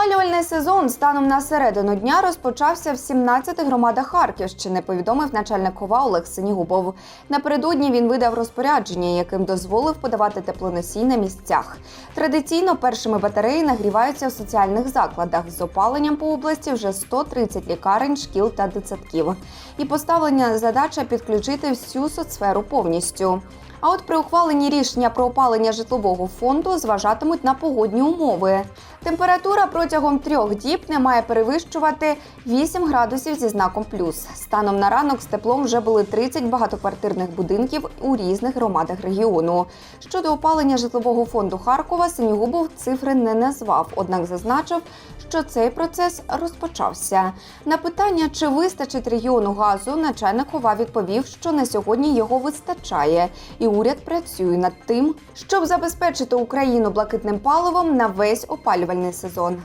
Опалювальний сезон станом на середину дня розпочався в 17 громадах Харківщини. Повідомив начальник ХОВА Олег Синігубов. Напередодні він видав розпорядження, яким дозволив подавати теплоносій на місцях. Традиційно першими батареї нагріваються в соціальних закладах. З опаленням по області вже 130 лікарень, шкіл та дитсадків. І поставлення задача підключити всю соцсферу повністю. А от при ухваленні рішення про опалення житлового фонду зважатимуть на погодні умови. Температура протягом трьох діб не має перевищувати 8 градусів зі знаком плюс. Станом на ранок з теплом вже були 30 багатоквартирних будинків у різних громадах регіону. Щодо опалення житлового фонду Харкова, Синігубов цифри не назвав, однак зазначив, що цей процес розпочався. На питання, чи вистачить регіону газу, начальник ОВА відповів, що на сьогодні його вистачає, і уряд працює над тим, щоб забезпечити Україну блакитним паливом на весь опалювальний сезон.